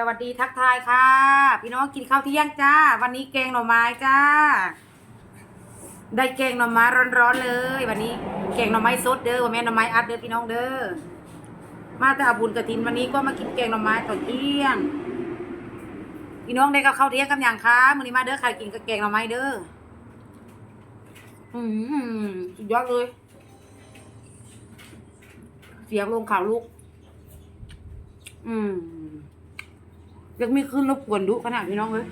สวัสดีทักทายค่ะ พี่น้องกินข้าวเที่ยงจ้า วันนี้แกงหน่อไม้จ้า ได้แกงหน่อไม้ร้อนๆเลย วันนี้แกงหน่อไม้สดเด้อว่าแม่หน่อไม้อัดเด้อพี่น้องเด้อมาแต่อาบุญกระถินวันนี้ก็มากินแกงหน่อไม้ตอนเที่ยง พี่น้องได้กับข้าวเที่ยงกันอย่างคะมื้อนี้มาเด้อใครกินกับแกงหน่อไม้เด้ออืมสุดยอดเลย เสียงลงข่าวลูก อืม ยังมีขึ้นรบกวนดุขนาดพี่น้องเลย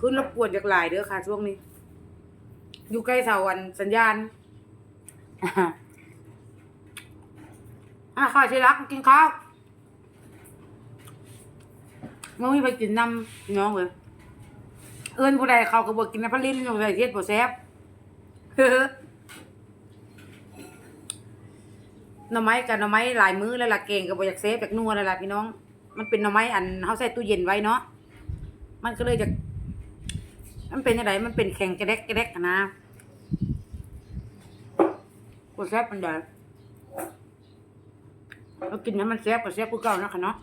ขึ้นรบกวนจากหลายเด้อค่ะ ช่วงนี้ อยู่ใกล้เสาวันสัญญาณอะค่ะที่รักกินข้าวมึงไม่ไปกินน้ำพี่น้องเลย เอิ้นผู้ใดเขาก็บอกกินน้ำพะลินอยู่ใส่เทียดบ่แซ่บ เฮ้อ หน่อไม้กับหน่อไม้หลายมื้อแล้วล่ะเก่งกับบอยากเซฟจากนัวแล้วล่ะพี่น้อง มันเป็นหน่อไม้อันเขาใส่ตู้เย็นไว้เนาะมันก็เลยจะมันเป็นอะไรมันเป็นแข็งกระเดกกระเดกอะนะกแซ่บมันใหญ่เรากินให้มันแซ่บก็แซ่บกูเก่านะคะเนาะ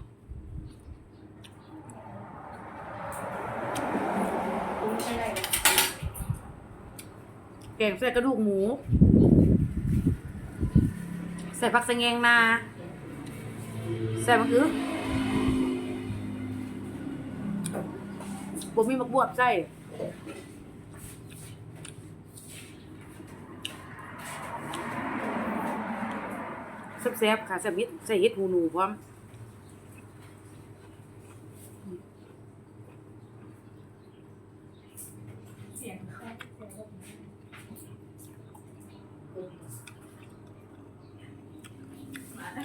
แกงใส่กระดูกหมู ใส่ผักสะเงงนาใส่มะเขือบ่มีมะบวบใส่แซ่บๆค่ะแซ่บมิดใส่เห็ดหูหนูพร้อม เสียงแค่เสีย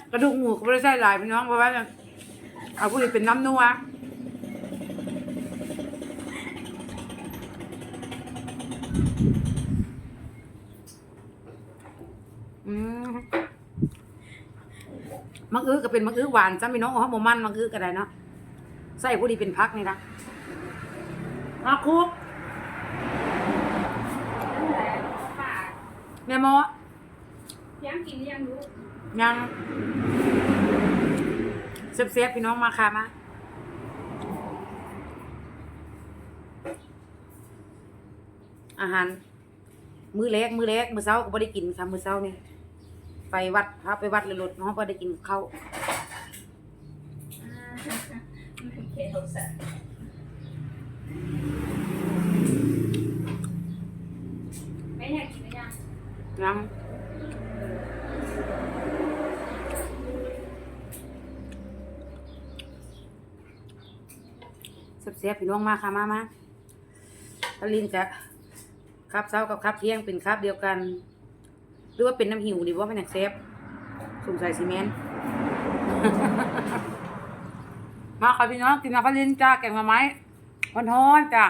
ง กระดูกหมูก็ไม่ได้ใส่หลายพี่น้องเพราะว่าเอาผู้ที่เป็นน้ำนัวอืมมักอื้อก็เป็นมักอื้อหวานจ้าพี่น้องเอาหมูมันมักอื้อก็ได้เนาะใส่ผู้ที่เป็นพักนี่นะมาคุกแม่หมอยังกินยังรู้ ยังเซฟๆพี่น้องมาค่ะมาอาหาร มื้อแรกมื้อแรกมื้อเช้าก็บ่ได้กินค่ะมื้อเช้านี่ไปวัดพาไปวัดเลยรถเนาะบ่ได้กินข้าวมันเคโทสันไม่อยากกินหรือยังยัง เซฟๆพี่น้องมาค่ะมามาพลินจะครับเช้ากับครับเที่ยงเป็นครับเดียวกัน หรือว่าเป็นน้ำหิวดีว่าเป็นอย่างเซฟสงสัยซีเมนต์มาค่ะพี่น้องกินน้ำพะลินจ้าแกงมาไม้ร้อนๆจ้า